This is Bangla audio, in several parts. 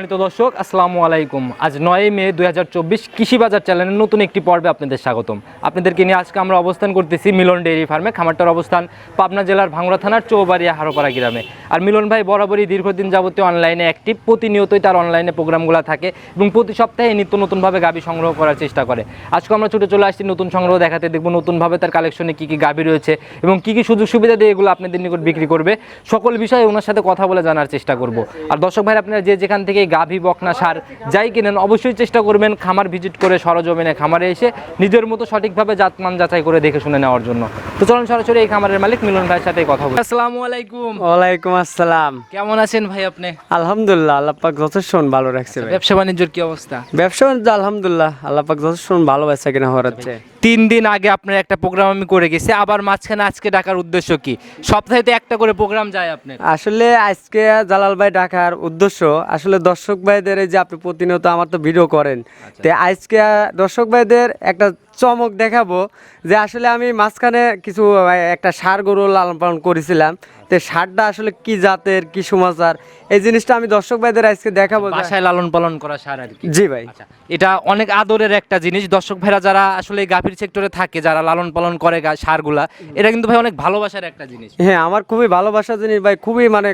সম্মানিত দর্শক, আসসালামু আলাইকুম। আজ নয় মে দুই হাজার চব্বিশ কৃষি বাজার চ্যানেলের নতুন একটি পর্বে আপনাদের স্বাগতম। আপনাদেরকে নিয়ে আজকে আমরা অবস্থান করতেছি মিলন ডেয়ারি ফার্মে। খামারটার অবস্থান পাবনা জেলার ভাঙড়া থানার চৌবাড়িয়া হারোপাড়া গ্রামে। আর মিলন ভাই বরাবরই দীর্ঘদিন যাবতীয় অনলাইনে অ্যাক্টিভ প্রতিনিয়তই তার অনলাইনে প্রোগ্রামগুলো থাকে এবং প্রতি সপ্তাহে নিত্য নতুনভাবে গাভী সংগ্রহ করার চেষ্টা করে। আজকে আমরা ছুটে চলে আসছি নতুন সংগ্রহ দেখাতে, দেখব নতুনভাবে তার কালেকশনে কী কী গাভী রয়েছে এবং কী কী সুযোগ সুবিধা দিয়ে এগুলো আপনাদের নিকট বিক্রি করবে। সকল বিষয়ে ওনার সাথে কথা বলে জানার চেষ্টা করব। আর দর্শক ভাই, আপনারা যে যেখান থেকে গাভী বকনা সার যাই কিনেন অবশ্যই চেষ্টা করবেন খামার ভিজিট করে সরজমিনে খামারে এসে নিজের মতো সঠিকভাবে জাতমান যাচাই করে দেখে শুনে নেওয়ার জন্য। তো চলুন সরাসরি এই খামারের মালিক মিলন ভাইয়ের সাথে কথা বলি। আসসালামু আলাইকুম। ওয়ালাইকুম আসসালাম। কেমন আছেন ভাই আপনি? আলহামদুলিল্লাহ আল্লাহ পাক যথেষ্ট ভালো রাখছে ব্যবসা বাণিজ্যের কি অবস্থা? ব্যবসা বাণিজ্য আলহামদুলিল্লাহ আল্লাহ পাক যথেষ্ট ভালো বেচা কিনা হচ্ছে তিন দিন আগে আপনার একটা প্রোগ্রাম আমি করে গেছি আবার মাঝখানে আজকে ডাকার উদ্দেশ্য কি? সপ্তাহে তো একটা করে প্রোগ্রাম যায় আপনার। আসলে আজকে জালাল ভাই ডাকার উদ্দেশ্য আসলে দর্শক ভাইদের যে আপনি প্রতিনিয়ত আমার তো ভিডিও করেন তো আজকে দর্শক ভাইদের একটা চমক দেখাবো যে আসলে আমি মাঝখানে কিছু একটা সার গরু লালন পালন করেছিলাম। তো সারটা আসলে কি জাতের কি সমাচার এই জিনিসটা আমি দর্শক ভাইদের আজকে দেখাবো বাসায় লালন পালন করা সার আর কি। জি ভাই। আচ্ছা এটা অনেক আদরের একটা জিনিস। দর্শক ভাইরা যারা আসলে গাভীর সেক্টরে থাকে যারা লালন পালন করে সারগুলা এটা কিন্তু ভাই অনেক ভালোবাসার একটা জিনিস। হ্যাঁ আমার খুবই ভালোবাসার জিনিস ভাই খুবই মানে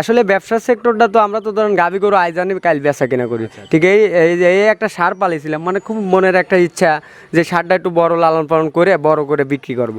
আসলে ব্যবসা সেক্টরটা তো আমরা তো ধরেন গাভী গরু আয় জানি কাল বেচা কিনা করি। ঠিক এই এই যে এই একটা সার পালিয়েছিলাম মানে খুব মনের একটা ইচ্ছা যে সারটা একটু বড় লালন পালন করে বড় করে বিক্রি করব।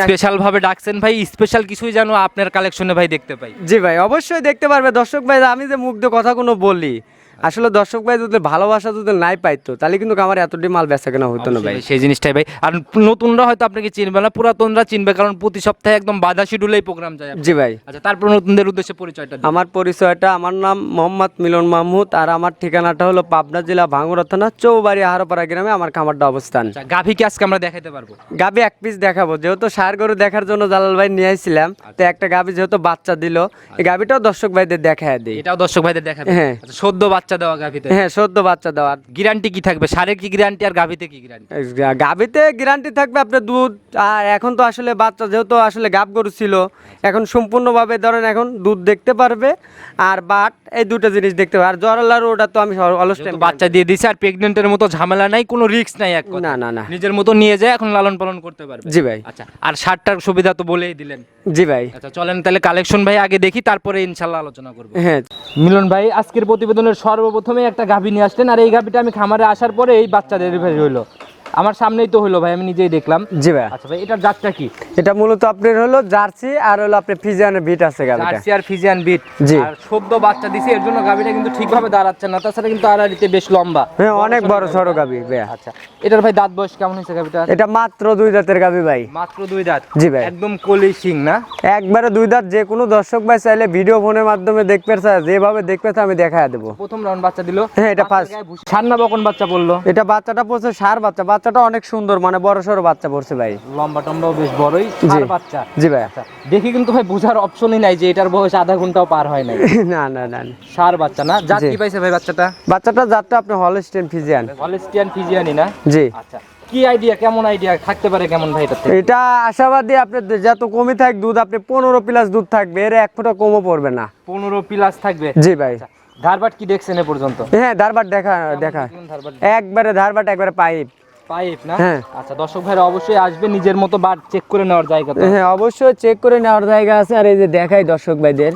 স্পেশাল ভাবে ডাকছেন ভাই স্পেশাল কিছুই যেন আপনার কালেকশনে ভাই দেখতে পাই। জি ভাই অবশ্যই দেখতে পারবে। দর্শক ভাই আমি যে মুগ্ধ কথাগুলো বলি আসলে দর্শক ভাই যদি ভালোবাসা যদি নাই পাইতো তাহলে কিন্তু আমার এতটি মাল বেচা কেনা হতো না ভাই। সেই জিনিসটাই ভাই। আর নতুনরা হয়তো আপনাকে চিনবে না পুরাতনরা চিনবে কারণ প্রতি সপ্তাহে একদম বাধা শিডিউলেই প্রোগ্রাম যায় জি ভাই। আচ্ছা তারপর নতুনদের উদ্দেশ্যে পরিচয়টা আমার পরিচয়টা আমার নাম মোহাম্মদ মিলন মাহমুদ আর আমার ঠিকানাটা হলো পাবনা জেলা ভাঙ্গুরা থানা চৌবাড়ি আহারপাড়া গ্রামে আমার খামারটা অবস্থান। আচ্ছা গাভীকে আজকে আমরা দেখাতে পারব? গাবি এক পিস দেখাবো। যেহেতু সার গরু দেখার জন্য জালাল ভাই নিয়ে আসছিলাম তো একটা গাবি যেহেতু বাচ্চা দিল এই গাবিটাও দর্শক ভাইদের দেখায় দিই। এটাও দর্শক ভাইদের দেখাবে। হ্যাঁ। আচ্ছা সদ্য বাচ্চা দেওয়া গাভীতে? হ্যাঁ সদ্য বাচ্চা দেওয়ার গ্যারান্টি কি থাকবে? সারের কি গ্যারান্টি আর গাভীতে কি গ্যারান্টি? গাবিতে গ্যারান্টি থাকবে আপনার দুধ আর এখন তো আসলে বাচ্চা যেহেতু আসলে গাব গরু ছিল এখন সম্পূর্ণভাবে ধরেন এখন দুধ দেখতে পারবে আর বাট এই দুটো জিনিস দেখতে পারবে। আর জরালার ওটা তো আমি অলস টাইম বাচ্চা দিয়ে দিছে আর প্রেগনেন্টের মতো ঝামেলা নাই কোনো রিস্ক নাই এক না না না। নিজের মতো নিয়ে যায় এখন লালন পালন করতে পারবে। জি ভাই। আচ্ছা আর সারটার সুবিধা তো বলেই দিলেন। জি ভাই। আচ্ছা চলেন তাহলে কালেকশন ভাই আগে দেখি তারপরে ইনশাল্লাহ আলোচনা করব। হ্যাঁ। মিলন ভাই আজকের প্রতিবেদনের সর্বপ্রথমে একটা গাভী নিয়ে আসলেন, আর এই গাভীটা আমি খামারে আসার পরে এই বাচ্চাদের ডেলিভারি আমার সামনেই তো হলো ভাই আমি নিজেই দেখলাম। জি ভাই। আচ্ছা ভাই এটার জাতটা কি? এটা মূলত আপনার হলো জার্সি আর হলো আপনার ফিজিয়ানের বিট আছে গাবিটা। জার্সি আর ফিজিয়ান বিট। জি। আর সদ্য বাচ্চা দিছে এর জন্য গাভীটা কিন্তু ঠিকভাবে দাঁড়াচ্ছে না তাছাড়া কিন্তু আড়াআড়িতে বেশ লম্বা। হ্যাঁ অনেক বড় সড়ো গাবি ভাই আচ্ছা এটার ভাই দাঁত বয়স কেমন হয়েছে গাভীটা এটা মাত্র দুই দাঁতের গাবি ভাই। মাত্র দুই দাঁত। জি ভাই। একদম কলি সিং না? একবারে দুই দাঁত যে কোনো দর্শক ভাই চাইলে ভিডিও ফোনের মাধ্যমে দেখতে চায় যেভাবে দেখতে চায় আমি দেখায় দেবো। প্রথম রাউন্ড বাচ্চা দিল। হ্যাঁ, এটা first। সান্না বকন বাচ্চা পড়ল। এটা বাচ্চাটা পড়ছে সার বাচ্চা বাচ্চাটা অনেক সুন্দর মানে বড় সড়ো বাচ্চা পড়ছে ভাই। লম্বা টম্বাও বেশ বড়ই বাচ্চা। জি ভাই। আচ্ছা দেখি কিন্তু ভাই বোঝার অপশনই নাই যে এটার বয়স আধা ঘন্টাও পার হয় নাই। না না না। সার বাচ্চা না? জাত কি পাইছে ভাই বাচ্চাটা? বাচ্চাটা জাতটা আপনি হলস্টেন ফিজিয়ান হলিস্টিয়ান ফিজিয়ানি না? জি। আচ্ছা কি আইডিয়া কেমন আইডিয়া থাকতে পারে কেমন ভাই এটাতে এটা আশাবাদী আপনি যত কমই থাক দুধ আপনি পনেরো প্লাস দুধ থাকবে এর এক ফোঁটা কমও পড়বে না। পনেরো প্লাস থাকবে? জি ভাই। আচ্ছা ধারবাট কি দেখছেন এ পর্যন্ত? হ্যাঁ ধারবাট দেখা দেখা। একবারে ধারবাট একবারে পাইপ। পাইপ না? হ্যাঁ। আচ্ছা দর্শক ভাইরা অবশ্যই আসবে নিজের মতো বাট চেক করে নেওয়ার জায়গা তো। হ্যাঁ অবশ্যই চেক করে নেওয়ার জায়গা আছে। আর এই যে দেখাই দর্শক ভাইদের।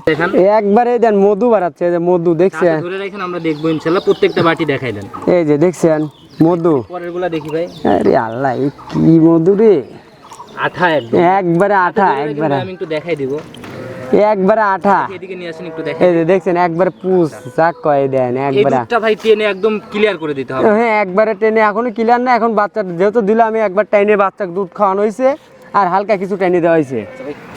একবারে দেন মধু বাড়াচ্ছে এই যে মধু দেখছেন? ধরে রাখেন আমরা দেখব ইনশাল্লাহ। প্রত্যেকটা বাটি দেখাই দেন। এই যে দেখছেন মধু। পরেরগুলা দেখি ভাই। আরে আল্লাহ কি মধু রে? আঠা একদম। একবারে আঠা একবারে। আমি একটু দেখাই দিব। একবারে আঠা। এদিকে নিয়ে আসেন একটু দেখেন। এই যে দেখছেন একবার পুষ যাক কয় দেন একবারে। দুধটা ভাই টেনে একদম ক্লিয়ার করে দিতে হবে। হ্যাঁ একবারে টেনে এখনও ক্লিয়ার না এখন বাচ্চা যেহেতু দিলাম আমি একবার টাইনে বাচ্চাকে দুধ খাওয়ানো হয়েছে আর হালকা কিছু টাইনে দেওয়া হয়েছে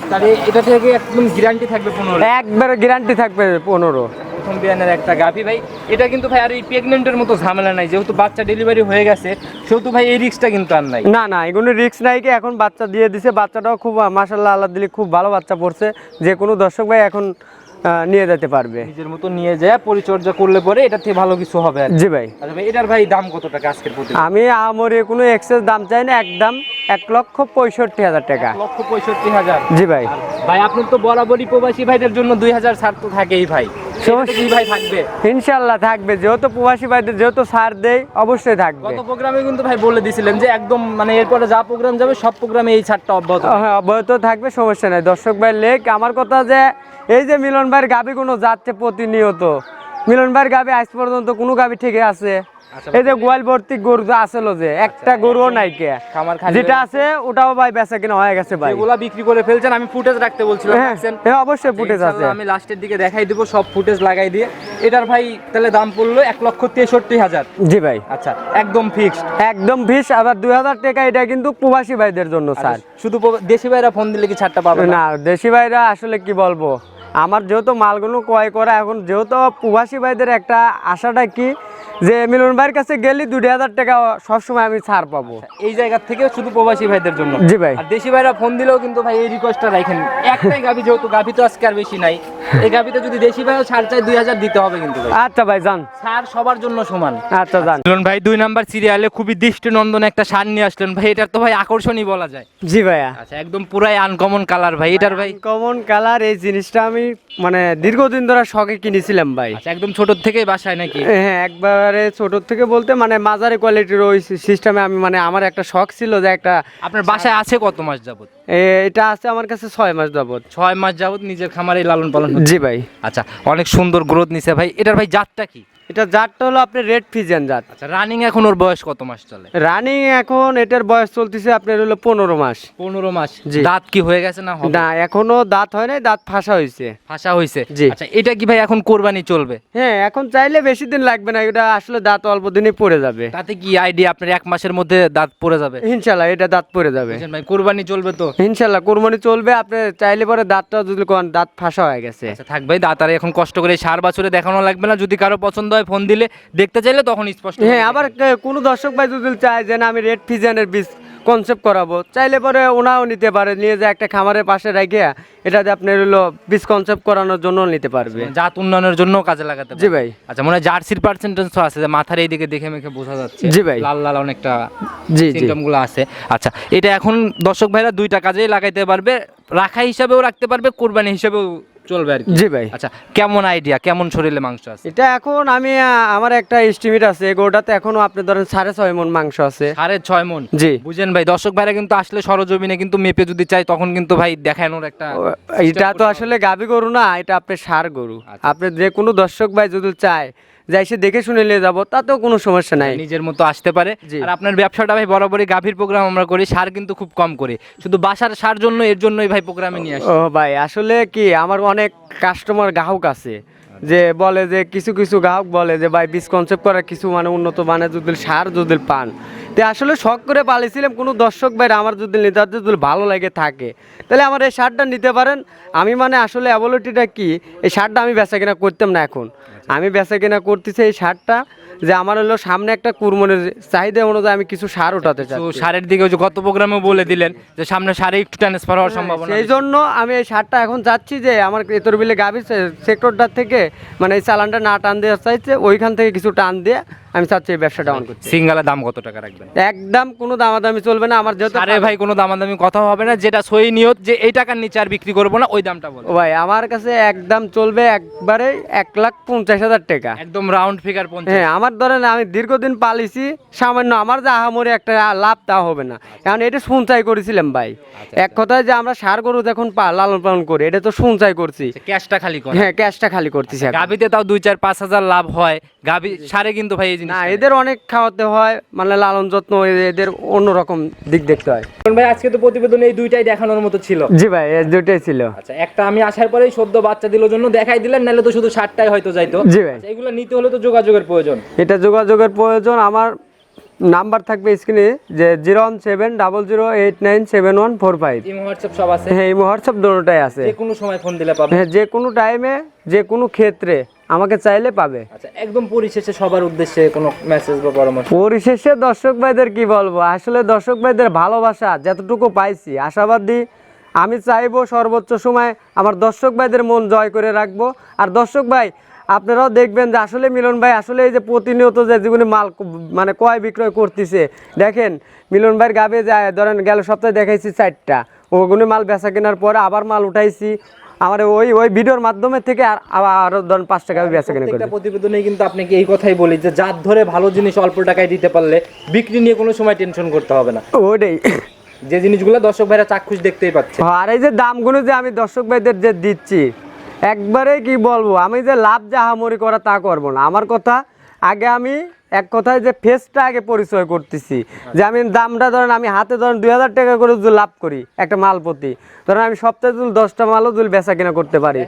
তাহলে এটা থেকে একদম গ্যারান্টি থাকবে পনেরো। একবারে গ্যারান্টি থাকবে পনেরো। প্রথম বিয়ানের একটা গাভি ভাই। এটা কিন্তু ভাই আর এই প্রেগনেন্টের মতো ঝামেলা নাই যেহেতু বাচ্চা ডেলিভারি হয়ে গেছে সেহেতু ভাই এই রিস্কটা কিন্তু আর নাই। না না এগুলো রিক্স নাই কি এখন বাচ্চা দিয়ে দিছে বাচ্চাটাও খুব মাসাল্লাহ আল্লাহ দিলে খুব ভালো বাচ্চা পড়ছে যে কোনো দর্শক ভাই এখন নিয়ে যেতে পারবে। নিজের মতো নিয়ে যায় পরিচর্যা করলে পরে এটা থেকে ভালো কিছু হবে জি ভাই। আচ্ছা ভাই এটার ভাই দাম কত টাকা আজকের প্রতি আমি আমার কোনো এক্সেস দাম চাই না একদম এক লক্ষ পঁয়ষট্টি হাজার টাকা। লক্ষ পঁয়ষট্টি হাজার। জি ভাই। ভাই আপনার তো বরাবরই প্রবাসী ভাইদের জন্য দুই হাজার ছাড় তো থাকেই ভাই। ইনশাল্লাহ থাকবে? যেহেতু প্রবাসী ভাইদের যেহেতু সার দেয় অবশ্যই থাকবে। গত প্রোগ্রামে কিন্তু ভাই বলে দিছিলেন যে একদম মানে এরপরে যা প্রোগ্রাম যাবে সব প্রোগ্রামে এই ছাড়টা অব্যাহত। হ্যাঁ অব্যাহত থাকবে সমস্যা নাই। দর্শক ভাই লেখ আমার কথা যে এই যে মিলন ভাইয়ের গাবি কোনো যাচ্ছে প্রতিনিয়ত। মিলন ভাইয়ের গাবি আজ পর্যন্ত কোনো গাবি ঠিকই আছে। এই যে গোয়াল ভর্তি গরু যে আসলো যে একটা গরুও নাই কে। খামার খালি যেটা আছে ওটাও ভাই বেচা কিনা হয়ে গেছে ভাই। এগুলা বিক্রি করে ফেলছেন আমি ফুটেজ রাখতে বলছিলাম হ্যাঁ হ্যাঁ, অবশ্যই ফুটেজ আছে। আমি লাস্টের দিকে দেখাই দিব সব ফুটেজ লাগাই দিয়ে। এটার ভাই তাহলে দাম পড়ল এক লক্ষ তেষট্টি হাজার। জি ভাই। আচ্ছা একদম ফিক্সড একদম ভিস আবার দুই হাজার টাকা এটা কিন্তু প্রবাসী ভাইদের জন্য স্যার। শুধু দেশি ভাইরা ফোন দিলে কি ছাড়টা পাবে না দেশি ভাইরা আসলে কি বলব? আমার যেহেতু মালগুলো ক্রয় করা এখন যেহেতু প্রবাসী ভাইদের একটা আশাটা কি যে মিলন ভাইয়ের কাছে গেলে দুই হাজার টাকা সবসময় আমি ছাড় পাবো। এই জায়গা থেকে শুধু প্রবাসী ভাইদের জন্য? জি ভাই। আর দেশি ভাইরা ফোন দিলেও কিন্তু ভাই এই রিকোয়েস্টটা রাখেন। একটাই গাভি যেহেতু গাভি তো আজকে আর বেশি নাই। এই গাভিতে যদি দেশি ভাইও ছাড় চাই দুই হাজার দিতে হবে কিন্তু আচ্ছা ভাই যান। ছাড় সবার জন্য সমান। আচ্ছা যান। মিলন ভাই দুই নাম্বার সিরিয়ালে খুবই দৃষ্টি দৃষ্টিনন্দন একটা সার নিয়ে আসলেন ভাই এটার তো ভাই আকর্ষণই বলা যায়। জি ভাইয়া। আচ্ছা একদম পুরাই আনকমন কালার ভাই এটার ভাই। কমন কালার এই জিনিসটা আমি মানে দীর্ঘদিন ধরে শখে কিনেছিলাম ভাই। আচ্ছা একদম ছোট থেকে বাসায় নাকি? হ্যাঁ একবারে ছোট থেকে বলতে মানে মাঝারি কোয়ালিটির ওই সিস্টেমে আমি মানে আমার একটা শখ ছিল যে একটা আপনার বাসায় আছে কত মাস যাবত এটা আছে আমার কাছে ছয় মাস যাবত ছয় মাস যাবত নিজের খামারে লালন পালন। জি ভাই। আচ্ছা অনেক সুন্দর গ্রোথ নিছে ভাই। এটার ভাই জাতটা কি? এটা জাতটা হলো আপনার রেড ফিজিয়ান জাত। আচ্ছা রানিং এখন ওর বয়স কত মাস চলে? রানিং এখন এটার বয়স চলতেছে আপনার হলো পনেরো মাস। পনেরো মাস। জি। দাঁত কি হয়ে গেছে না হবে? না এখনও দাঁত হয় নাই দাঁত ফাঁসা হয়েছে। ফাঁসা হয়েছে। জি। আচ্ছা এটা কি ভাই এখন কোরবানি চলবে? হ্যাঁ এখন চাইলে বেশি দিন লাগবে না এটা আসলে দাঁত অল্প দিনই পড়ে যাবে। তাতে কি আইডিয়া আপনার এক মাসের মধ্যে দাঁত পড়ে যাবে? ইনশাল্লাহ এটা দাঁত পড়ে যাবে। বুঝছেন ভাই কোরবানি চলবে তো? ইনশাল্লাহ কোরবানি চলবে আপনি চাইলে পরে দাঁতটা যদি কোন দাঁত ফাঁসা হয়ে গেছে। আচ্ছা থাক ভাই দাঁত আর এখন কষ্ট করে সার বাছুরে দেখানো লাগবে না যদি কারও পছন্দ হয় ফোন দিলে দেখতে চাইলে তখন স্পষ্ট হ্যাঁ আবার কোনো দর্শক ভাই যদি চায় যে না আমি রেড ফিজিয়ানের বীজ কনসেপ্ট করাবো চাইলে পরে ওনাও নিতে পারে নিয়ে যে একটা খামারের পাশে রেখে এটাতে আপনার হলো বীজ কনসেপ্ট করানোর জন্য নিতে পারবে। জাত উন্নয়নের জন্য কাজে লাগাতে জি ভাই। আচ্ছা মনে হয় জার্সির পার্সেন্টেজ তো আছে যে মাথার এইদিকে দেখে মেখে বোঝা যাচ্ছে। জি ভাই। লাল লাল অনেকটা জি জি। সিমটম আছে। আচ্ছা এটা এখন দর্শক ভাইরা দুইটা কাজেই লাগাইতে পারবে রাখা হিসাবেও রাখতে পারবে কোরবানি হিসাবেও চলবে আর জি ভাই। আচ্ছা কেমন আইডিয়া কেমন শরীরে মাংস আছে? এটা এখন আমি আমার একটা এস্টিমেট আছে গোটাতে এখনও আপনি ধরেন সাড়ে ছয় মন মাংস আছে। সাড়ে ছয় মন জি। বুঝেন ভাই দর্শক ভাইরা কিন্তু আসলে সরজমিনে কিন্তু মেপে যদি চাই তখন কিন্তু ভাই দেখানোর একটা এটা তো আসলে গাবি গরু না এটা আপনার সার গরু। আচ্ছা। আপনি যে কোনো দর্শক ভাই যদি চায় যে সে দেখে শুনে নিয়ে যাব তাতেও কোনো সমস্যা নাই। নিজের মতো আসতে পারে। আর আপনার ব্যবসাটা ভাই বরাবরই গাভীর প্রোগ্রাম আমরা করি সার কিন্তু খুব কম করি। শুধু বাসার সার জন্য এর জন্যই ভাই প্রোগ্রামে নিয়ে আসি। ও ভাই আসলে কি আমার অনেক কাস্টমার গ্রাহক আছে। যে বলে যে কিছু কিছু গ্রাহক বলে যে ভাই বীজ কনসেপ্ট করা কিছু মানে উন্নত মানে যদি সার যদি পান। তো আসলে শখ করে পালিয়েছিলাম কোনো দর্শক ভাই আমার যদি নিতে যদি ভালো লাগে থাকে তাহলে আমার এই সারটা নিতে পারেন। আমি মানে আসলে অ্যাবলিটিটা কি? এই সারটা আমি বেচা কিনা করতাম না এখন। আমি বেচা কিনা করতেছি এই সারটা। যে আমার হলো সামনে একটা কুরমনের চাহিদা অনুযায়ী আমি কিছু সার ওঠাতে চাই তো সারের দিকে যে গত প্রোগ্রামে বলে দিলেন যে সামনে সারে একটু ট্রান্সফার হওয়ার সম্ভাবনা সেই জন্য আমি এই সারটা এখন যাচ্ছি যে আমার এতর বিলে গাভীর সেক্টরটার থেকে মানে এই চালানটা না টান দেওয়া চাইছে ওইখান থেকে কিছু টান দিয়ে আমি চাচ্ছি এই ব্যবসা ডাউন করতে। সিঙ্গালের দাম কত টাকা রাখবেন? একদম কোনো দামাদামি চলবে না আমার যেহেতু আরে ভাই কোনো দামাদামি কথা হবে না যেটা সই নিয়ত যে এই টাকার নিচে আর বিক্রি করব না ওই দামটা বলো। ভাই আমার কাছে একদম চলবে একবারে এক লাখ পঞ্চাশ হাজার টাকা। একদম রাউন্ড ফিগার পঞ্চাশ। হ্যাঁ আমার ধরেন আমি দীর্ঘদিন পালিছি সামান্য আমার যে আহামরি একটা লাভ তা হবে না। কারণ এটা সঞ্চয় করেছিলাম ভাই। এক কথায় যে আমরা সার গরু যখন লালন পালন করি এটা তো সঞ্চয় করছি। ক্যাশটা খালি করে হ্যাঁ ক্যাশটা খালি করতেছি এখন। গাবিতে তাও দুই চার পাঁচ হাজার লাভ হয়। গাবি সারে কিন্তু ভাই এই জিনিস না এদের অনেক খাওয়াতে হয় মানে লালন যত্ন এদের অন্যরকম দিক দেখতে হয়। ভাই আজকে তো প্রতিবেদনে এই দুইটাই দেখানোর মতো ছিল। জি ভাই এই দুটোই ছিল। আচ্ছা একটা আমি আসার পরেই সদ্য বাচ্চা দিলোর জন্য দেখাই দিলেন নাহলে তো শুধু ষাটটাই হয়তো যাইতো। জি ভাই। আচ্ছা, এগুলো নিতে হলে তো যোগাযোগের প্রয়োজন। এটা যোগাযোগের প্রয়োজন আমার নাম্বার থাকবে স্ক্রিনে যে zero one seven double zero eight nine seven one four five. WhatsApp সব আছে? হ্যাঁ এই হোয়াটসঅ্যাপ দোনোটাই আছে। যে কোনো সময় ফোন দিলে পাবে। হ্যাঁ যে কোনো টাইমে যে কোনো ক্ষেত্রে। আমাকে চাইলে পাবে। আচ্ছা একদম পরিশেষে সবার উদ্দেশ্যে কোনো মেসেজ বা পরামর্শ? পরিশেষে দর্শক ভাইদের কি বলব? আসলে দর্শক ভাইদের ভালোবাসা যতটুকু পাইছি আশাবাদী আমি চাইব সর্বোচ্চ সময় আমার দর্শক ভাইদের মন জয় করে রাখব। আর দর্শক ভাই আপনারাও দেখবেন যে আসলে মিলন ভাই আসলে এই যে প্রতিনিয়ত যে যেগুলো মাল মানে ক্রয় বিক্রয় করতেছে দেখেন মিলন ভাইয়ের গাবে যায় ধরেন গেল সপ্তাহে দেখাইছি চারটা। ওগুলো মাল বেচা কেনার পরে আবার মাল উঠাইছি আমার ওই ওই ভিডিওর মাধ্যমে থেকে আর আরও ধরেন পাঁচ টাকা বেচা কেনা করি। প্রতিবেদনে কিন্তু আপনাকে এই কথাই বলি যে জাত ধরে ভালো জিনিস অল্প টাকায় দিতে পারলে বিক্রি নিয়ে কোনো সময় টেনশন করতে হবে না। ওটাই যে জিনিসগুলো দর্শক ভাইরা চাক্ষুষ দেখতেই পাচ্ছে। আর এই যে দামগুলো যে আমি দর্শক ভাইদের যে দিচ্ছি একবারে কি বলব? আমি যে লাভ জাহামরি করা তা করব না। আমার কথা আগে আমি এক কথায় যে ফেসটা আগে পরিচয় করতেছি। যে আমি দামটা ধরেন আমি হাতে ধরেন দুই হাজার টাকা করে যদি লাভ করি একটা মাল প্রতি ধরেন আমি সপ্তাহে যদি দশটা মালও যদি বেচা কিনা করতে পারি।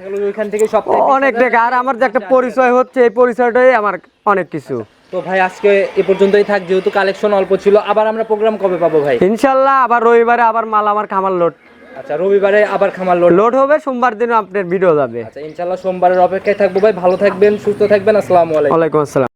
অনেক টাকা। আর আমার যে একটা পরিচয় হচ্ছে এই পরিচয়টাই আমার অনেক কিছু। তো ভাই আজকে এ পর্যন্তই থাক যেহেতু কালেকশন অল্প ছিল আবার আমরা প্রোগ্রাম কবে পাবো ভাই? ইনশাল্লাহ আবার রবিবারে আবার মাল আমার খামার লোড আচ্ছা রবিবারে আবার খামার লোড লোড হবে সোমবার দিনও আপনার ভিডিও যাবে। আচ্ছা ইনশাল্লাহ সোমবারের অপেক্ষায় থাকব ভাই। ভালো থাকবেন সুস্থ থাকবেন। আসসালামু আলাইকুম। ওয়ালাইকুম আসসালাম।